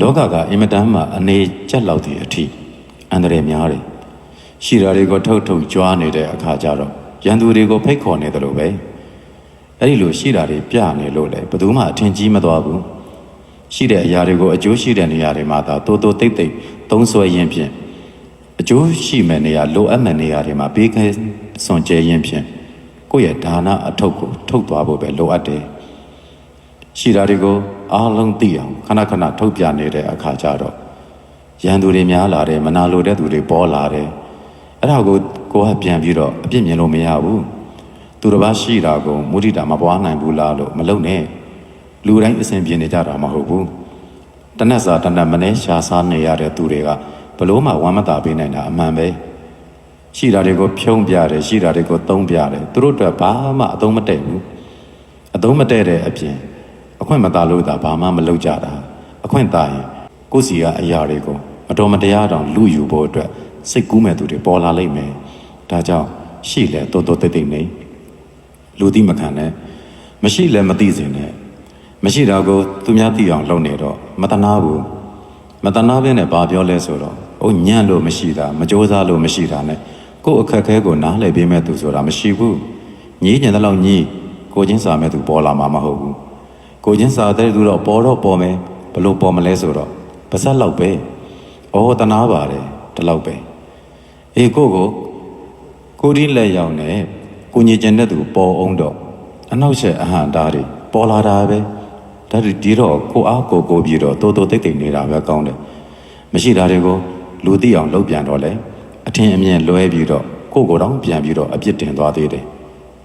လောကကအင်မတန်မှအနေကျက်လောက်သည့်အထိအန္တရာယ်များတယ်ရှိတာတွေကိုထုတ်ထုတ်ကြွားနေတဲ့အခါကျတော့ရန်သူတွေကိုဖိတ်ခေါ်နေတယ်လို့ပဲအဲ့ဒီလိုရှိတာတွေပြနေလို့လေဘယ်သူမှအထင်ကြီးမသွားဘူးရှိတဲ့အရာတွေကိုအကျိုးရှိတဲ့နေရာတွေမှာသာတိုးတိုးတိတ်တိတ်သုံးဆွဲရင်းဖြင့်အကျိုးရှိမဲ့နေရာလိုအပ်မဲ့နေရာတွေမှာပေးခဲစွန်ကြဲရင်းဖြင့်ကိုယ့်ရဲ့ဒါနအထုပ်ကိုထုတ်သွားဖို့ပဲလိုအပ်တယ်ရှိတာတွေကိုအားလုံးသိအောင်ခဏခဏထုတ်ပြနေတဲ့အခါကျတော့ရန်သူတွေများလာတယ်မနာလိုတဲ့သူတွေပေါ်လာတယ်အဲ့ဒါကိုကိုကပြန်ပြီးတော့အပြစ်မြင်လို့မရဘူးသူတစ်ပါးရှိတာကိုမုဒိတာမပွားနိုင်ဘူးလားလို့မလုံနဲ့လူတိုင်းအစဉ်ပြေနေကြတာမဟုတ်ဘူးတနက်စာတနက်မနေ့ရှာစားနေရတဲ့သူတွေကဘလို့မှဝမ်းမသာပေးနိုင်တာအမှန်ပဲရှိတာတွေကိုဖြုံးပြတယ်ရှိတာတွေကိုသုံးပြတယ်သူတို့အတွက်ဘာမှအသုံးမတည့်ဘူးအသုံးမတည့်တဲ့အပြင် အခွင့်မသာလို့သာဘာမှမလုပ်ကြတာအခွင့်သာရင်ကိုယ့်စီကအရာတွေကိုမတော်မတရားတောင်လူယူဖို့အတွက်စိတ်ကူးမဲ့သူတွေပေါ်လာလိမ့်မယ်ဒါကြောင့်ရှိလဲတိုးတိုးတိတ်တိတ်နေလူသိမခံနဲ့မရှိလဲမသိစင်နဲ့မရှိတာကိုသူများသိအောင်လုပ်နေတော့မတနာဘူးမတနာဘဲနဲ့ဘာပြောလဲဆိုတော့ဟိုညံ့လို့မရှိတာမကြိုးစားလို့မရှိတာနဲ့ကိုယ့်အခက်အခဲကိုနားလည်ပေးမဲ့သူဆိုတာမရှိဘူးညီးညင်တဲ့လောက်ညီးကိုချင်းစာမဲ့သူပေါ်လာမှာမဟုတ်ဘူး ကိုချင်းစာတဲ့သူတော့ပေါ်တော့ပေါ်မယ်ဘလို့ပေါ်မလဲဆိုတော့ပါဇက်လောက်ပဲဩတနာပါတယ်ဒီလောက်ပဲအေးကိုကိုကိုဒီလက်ရောက်နေကိုညီကျင်တဲ့သူပေါ်အောင်တော့အနောက်ဆက်အဟံတားတွေပေါ်လာတာပဲဒါတူဒီတော့ကိုအားကိုကိုပြီးတော့တိုးတိုးတိတ်တိတ်နေတာပဲကောင်းတယ်မရှိတာတွေကိုလူသိအောင်လုပ်ပြန်တော့လေအထင်အမြင်လွဲပြီးတော့ကိုကိုတော့ပြန်ပြီးတော့အပြစ်တင်သွားသေးတယ်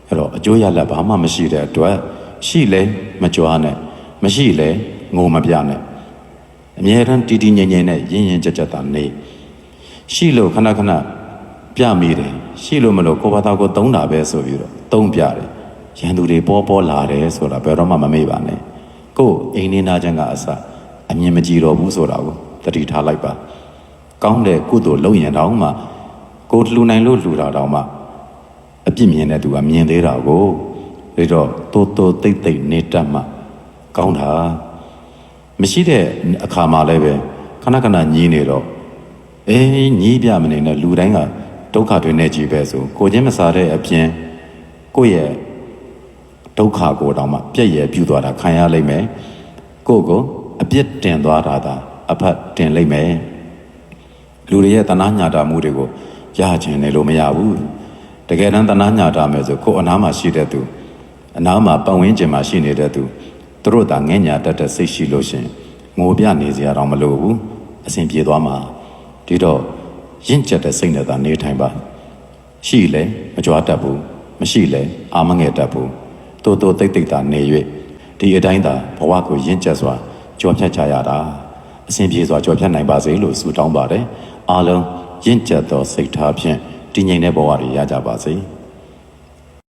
အဲ့တော့အကျိုးရလဒ်ဘာမှမရှိတဲ့အတွက် ရှိလဲမကြွားနဲ့မရှိလဲငိုမပြနဲ့အမြဲတမ်းတည်တည်ငြိမ်ငြိမ်နဲ့ရင်းရင်ကြက်ကြက်သာနေရှိလို့ခဏခဏပြမိတယ်ရှိလို့မလို့ကိုယ့်ဘာသာကိုသုံးတာပဲဆိုပြီးတော့သုံးပြတယ်ရန်သူတွေပေါ်ပေါ်လာတယ်ဆိုတာဘယ်တော့မှမမေ့ပါနဲ့ကိုယ်အိမ်နေနာခြင်းကအစအမြင်မကြည့်တော့ဘူးဆိုတာကိုသတိထားလိုက်ပါကောင်းတဲ့ကုသိုလ်လုပ်ရင်တောင်မှကိုယ်လှူနိုင်လို့လှူတာတောင်မှအပြစ်မြင်တဲ့သူကမြင်သေးတာကို ဒါတော့တိုးတိုးတိတ်တိတ်နေတတ်မှကောင်းတာမရှိတဲ့အခါမှာလည်းပဲခဏခဏညီးနေတော့အေးညီးပြမနေနဲ့လူတိုင်းကဒုက္ခတွေနဲ့ကြည်ပဲဆိုကိုချင်းမစားတဲ့အပြင်ကိုယ့်ရဲ့ဒုက္ခကိုတောင်မှပြည့်ရပြူသွားတာခံရလိမ့်မယ်ကိုယ့်ကိုအပြစ်တင်သွားတာသာအဖတ်တင်လိမ့်မယ်လူတွေရဲ့တနာညာတာမှုတွေကိုရချင်တယ်လို့မရဘူးတကယ်တမ်းတနာညာတာမယ်ဆိုကိုယ်အနားမှာရှိတဲ့သူ အနားမှာပတ်ဝန်းကျင်မှာရှိနေတဲ့သူသူတို့သာငဲ့ညာတတ်တဲ့စိတ်ရှိလို့ရှရင်ငိုပြနေစရာတော့မလိုဘူးအစဉ်ပြေသွားမှာဒီတော့ရင့်ကျက်တဲ့စိတ်နဲ့သာနေထိုင်ပါရှိလဲမကြွားတတ်ဘူးမရှိလဲအာမငဲ့တတ်ဘူးတိုးတိုးတိတ်တိတ်သာနေ၍ဒီအတိုင်းသာဘဝကိုရင့်ကျက်စွာကြောဖြတ်ကြရတာအစဉ်ပြေစွာကြော်ဖြတ်နိုင်ပါစေလို့ဆုတောင်းပါတယ်အားလုံးရင့်ကျက်သောစိတ်ထားဖြင့်တည်ငြိမ်တဲ့ဘဝတွေရကြပါစေ။